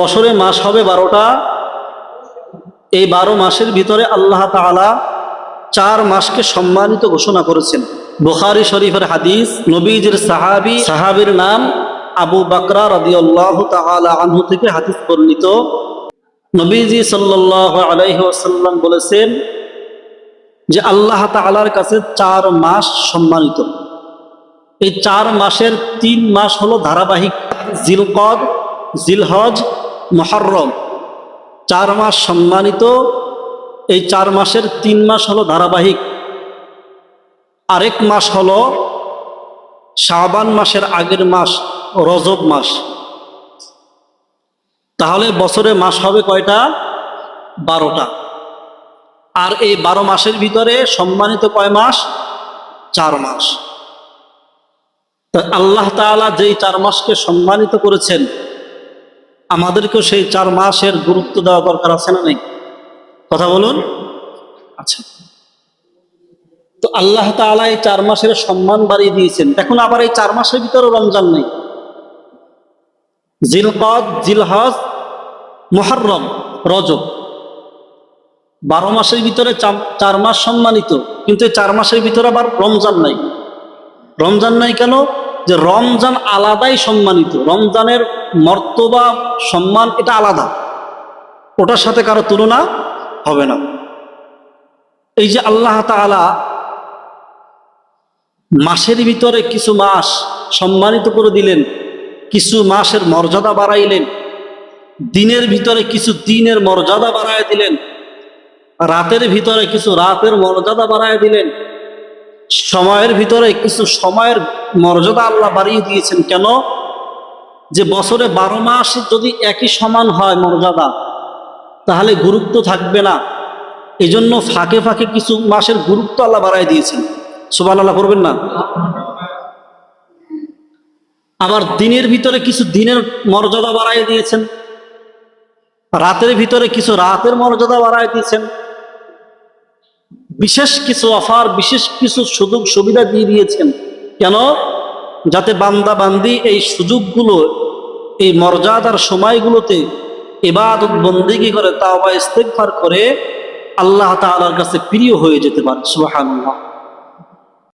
বছরে মাস হবে বারোটা। এই বারো মাসের ভিতরে আল্লাহ তাআলা চার মাসকে সম্মানিত ঘোষণা করেছেন। বুখারি শরীফের হাদিস, নবীজের সাহাবি, সাহাবির নাম আবু বাকরা রাদিয়াল্লাহু তাআলা আনহু থেকে হাদিস বর্ণিত। নবীজি সাল্লাল্লাহু আলাইহি ওয়াসাল্লাম বলেছেন যে আল্লাহ তাআলার কাছে চার মাস সম্মানিত। এই চার মাসের তিন মাস হলো ধারাবাহিক জিলকদ, জিলহজ মহরম চার মাস সম্মানিত, এই চার মাসের তিন মাস হলো ধারাবাহিক। আরেক মাস হলো শাবান মাসের আগের মাস, রজব মাস। তাহলে বছরে মাস হবে কয়টা? বারোটা। আর এই বারো মাসের ভিতরে সম্মানিত কয় মাস? চার মাস। আল্লাহ তাআলা যেই চার মাসকে সম্মানিত করেছেন আমাদেরকেও সেই চার মাসের গুরুত্ব দেওয়া দরকার আছে না নেই? কথা বলুন। আচ্ছা। তো আল্লাহ তাআলা এই চার মাসের সম্মান বাড়িয়ে দিয়েছেন। দেখুন আবার এই চার মাসের ভিতরে রমজান নেই। জিলকদ, জিলহজ মোহরম রজব। বারো মাসের ভিতরে চার মাস সম্মানিত। কিন্তু চার মাসের ভিতরে আবার রমজান নাই। রমজান নাই কেন? যে রমজান আলাদাই সম্মানিত। রমজানের মর্তবা, সম্মান এটা আলাদা। ওটার সাথে কারও তুলনা হবে না। এই যে আল্লাহ তাআলা মাসের ভিতরে কিছু মাস সম্মানিত করে দিলেন, কিছু মাসের মর্যাদা বাড়াইলেন, দিনের ভিতরে কিছু দিনের মর্যাদা বাড়ায় দিলেন, রাতের ভিতরে কিছু রাতের মর্যাদা বাড়ায় দিলেন সময়ের ভিতরে কিছু সময়ের মর্যাদা আল্লাহ বাড়িয়ে দিয়েছেন। কেন? যে বছরে বারো মাস যদি একই সমান হয় মর্যাদা, তাহলে গুরুত্ব থাকবে না। এজন্য ফাঁকে ফাঁকে কিছু মাসের গুরুত্ব আল্লাহ বাড়াই দিয়েছেন। সুবান আল্লাহ করবেন না? আবার দিনের ভিতরে কিছু দিনের মর্যাদা বাড়াই দিয়েছেন। রাতের ভিতরে কিছু রাতের মর্যাদা বাড়াই দিয়েছেন। বিশেষ কিছু অফার, বিশেষ কিছু সুযোগ সুবিধা দিয়ে দিয়েছেন। কেন? যাতে বান্দা বান্দি এই সুযোগগুলো, এই মর্যাদার সময়গুলোতে এবাদত বন্দিগি করে, তাওবা ইস্তেগফার করে আল্লাহ তালার কাছে প্রিয় হয়ে যেতে পারে। সুবহানাল্লাহ।